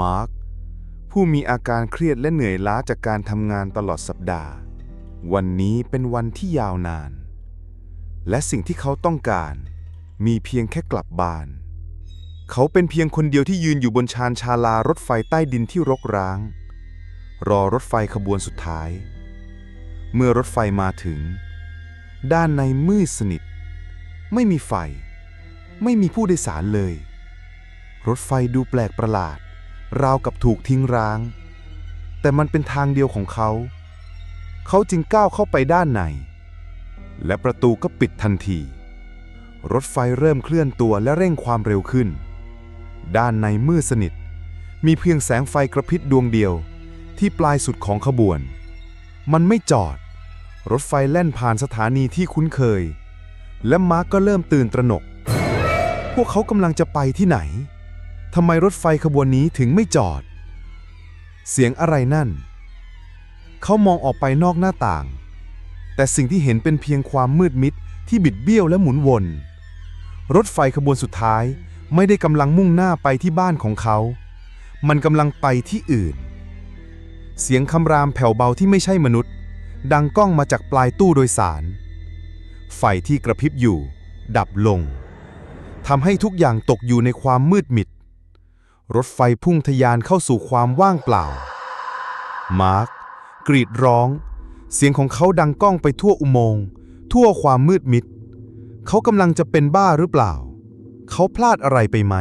มาร์ค ผู้มีอาการเครียดและเหนื่อยล้าจากการทำงานตลอดสัปดาห์ วันนี้เป็นวันที่ยาวนาน และสิ่งที่เขาต้องการ มีเพียงแค่กลับบ้าน เขาเป็นเพียงคนเดียวที่ยืนอยู่บนชานชาลารถไฟใต้ดินที่รกร้าง รอรถไฟขบวนสุดท้าย เมื่อรถไฟมาถึง ด้านในมืดสนิท ไม่มีไฟ ไม่มีผู้โดยสารเลยรถไฟดูแปลกประหลาด ราวกับถูกทิ้งร้าง แต่มันเป็นทางเดียวของเขา เขาจึงก้าวเข้าไปด้านใน และประตูก็ปิดทันที รถไฟเริ่มเคลื่อนตัวและเร่งความเร็วขึ้น ด้านในมืดสนิท มีเพียงแสงไฟกระพริบดวงเดียวที่ปลายสุดของขบวน มันไม่จอด รถไฟแล่นผ่านสถานีที่คุ้นเคย และมาร์กก็เริ่มตื่นตระหนก พวกเขากำลังจะไปที่ไหน ทำไมรถไฟขบวนนี้ถึงไม่จอด เสียงอะไรนั่น เขามองออกไปนอกหน้าต่าง แต่สิ่งที่เห็นเป็นเพียงความมืดมิดที่บิดเบี้ยวและหมุนวน รถไฟขบวนสุดท้ายไม่ได้กำลังมุ่งหน้าไปที่บ้านของเขา มันกำลังไปที่อื่น เสียงคำรามแผ่วเบาที่ไม่ใช่มนุษย์ ดังก้องมาจากปลายตู้โดยสาร ไฟที่กระพริบอยู่ ดับลงทำให้ทุกอย่างตกอยู่ในความมืดมิด รถไฟพุ่งทะยานเข้าสู่ความว่างเปล่า มาร์คกรีดร้อง เสียงของเขาดังก้องไปทั่วอุโมงค์ทั่วความมืดมิด เขากำลังจะเป็นบ้าหรือเปล่า เขาพลาดอะไรไปไหม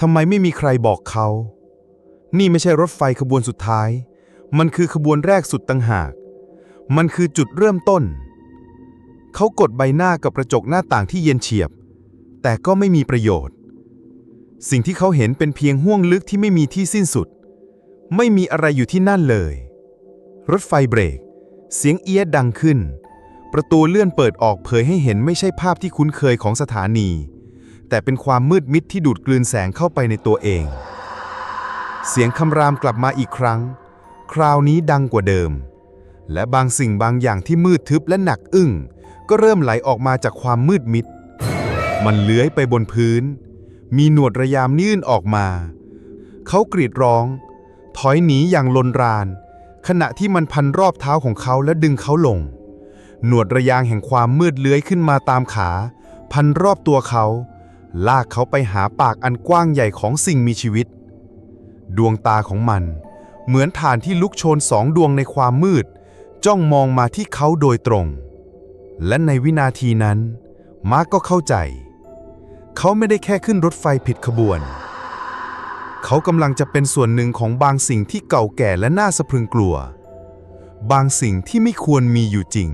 ทำไมไม่มีใครบอกเขา นี่ไม่ใช่รถไฟขบวนสุดท้าย มันคือขบวนแรกสุดต่างหาก มันคือจุดเริ่มต้น เขากดใบหน้ากับกระจกหน้าต่างที่เย็นเฉียบ แต่ก็ไม่มีประโยชน์ สิ่งที่เขาเห็นเป็นเพียงห้วงลึกที่ไม่มีที่สิ้นสุด ไม่มีอะไรอยู่ที่นั่นเลย รถไฟเบรก เสียงเอี๊ยดดังขึ้น ประตูเลื่อนเปิดออกเผยให้เห็นไม่ใช่ภาพที่คุ้นเคยของสถานี แต่เป็นความมืดมิดที่ดูดกลืนแสงเข้าไปในตัวเอง เสียงคำรามกลับมาอีกครั้ง คราวนี้ดังกว่าเดิม และบางสิ่งบางอย่างที่มืดทึบและหนักอึ้งก็เริ่มไหลออกมาจากความมืดมิด มันเลื้อยไปบนพื้น มีหนวดระยามยื่นออกมา เขากรีดร้อง ถอยหนีอย่างลนราน ขณะที่มันพันรอบเท้าของเขาและดึงเขาลง หนวดระยางแห่งความมืดเลื้อยขึ้นมาตามขา พันรอบตัวเขา ลากเขาไปหาปากอันกว้างใหญ่ของสิ่งมีชีวิต ดวงตาของมัน เหมือนฐานที่ลุกโชนสองดวงในความมืด จ้องมองมาที่เขาโดยตรง และในวินาทีนั้น มาร์กก็เข้าใจ เขาไม่ได้แค่ขึ้นรถไฟผิดขบวน เขากำลังจะเป็นส่วนหนึ่งของบางสิ่งที่เก่าแก่และน่าสะพรึงกลัว บางสิ่งที่ไม่ควรมีอยู่จริง